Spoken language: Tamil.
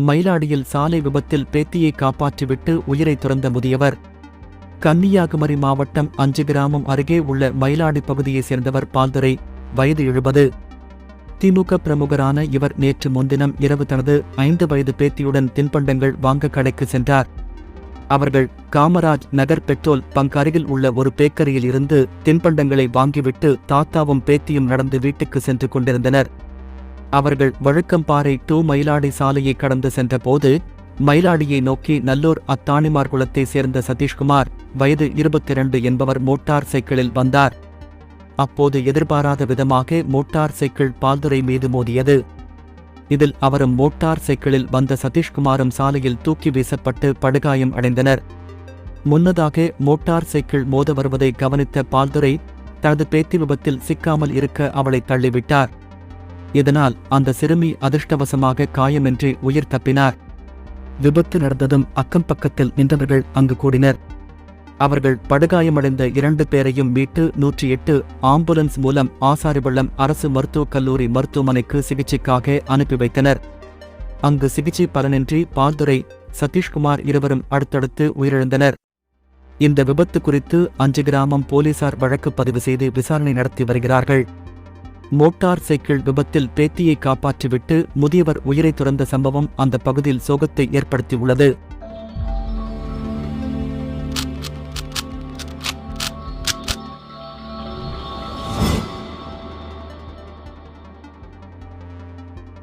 மயிலாடியில் சாலை விபத்தில் பேத்தியை காப்பாற்றிவிட்டு உயிரை துறந்த முதியவர். கன்னியாகுமரி மாவட்டம் அஞ்சு கிராமம் அருகே உள்ள மயிலாடி பகுதியைச் சேர்ந்தவர் பால்துரை வயது எழுபது. திமுக பிரமுகரான இவர் நேற்று முன்தினம் இரவு தனது ஐந்து வயது பேத்தியுடன் தின்பண்டங்கள் வாங்க கடைக்கு சென்றார். அவர்கள் காமராஜ் நகர் பெட்ரோல் பங்க் அருகில் உள்ள ஒரு பேக்கரியில் இருந்து தின்பண்டங்களை வாங்கிவிட்டு தாத்தாவும் பேத்தியும் நடந்து வீட்டுக்கு சென்று கொண்டிருந்தனர். அவர்கள் வழுக்கம்பாறை டூ மயிலாடி சாலையை கடந்து சென்றபோது மயிலாடியை நோக்கி நல்லூர் அத்தானிமார் குளத்தைச் சேர்ந்த சதீஷ்குமார் வயது இருபத்தி இரண்டு என்பவர் மோட்டார் சைக்கிளில் வந்தார். அப்போது எதிர்பாராத விதமாக மோட்டார் சைக்கிள் பால்துரை மீது மோதியது. இதில் அவரும் மோட்டார் சைக்கிளில் வந்த சதீஷ்குமாரும் சாலையில் தூக்கி வீசப்பட்டு படுகாயம் அடைந்தனர். முன்னதாக மோட்டார் சைக்கிள் மோத வருவதை கவனித்த பால்துரை தனது பேத்தி விபத்தில் சிக்காமல் இருக்க அவளை தள்ளிவிட்டார். இதனால் அந்த சிறுமி அதிர்ஷ்டவசமாக காயமின்றி உயிர் தப்பினார். விபத்து நடந்ததும் அக்கம் பக்கத்தில் நின்றவர்கள் அங்கு கூடினர். அவர்கள் படுகாயமடைந்த இரண்டு பேரையும் மீட்டு நூற்றி எட்டு ஆம்புலன்ஸ் மூலம் ஆசாரிபள்ளம் அரசு மருத்துவக் கல்லூரி மருத்துவமனைக்கு சிகிச்சைக்காக அனுப்பி வைத்தனர். அங்கு சிகிச்சை பலனின்றி பால்துரை சதீஷ்குமார் இருவரும் அடுத்தடுத்து உயிரிழந்தனர். இந்த விபத்து குறித்து அஞ்சு கிராமம் போலீசார் வழக்கு பதிவு செய்து விசாரணை நடத்தி வருகிறார்கள். மோட்டார் சைக்கிள் விபத்தில் பேத்தியை காப்பாற்றிவிட்டு முதியவர் உயிரை துறந்த சம்பவம் அந்த பகுதியில் சோகத்தை ஏற்படுத்தியுள்ளது.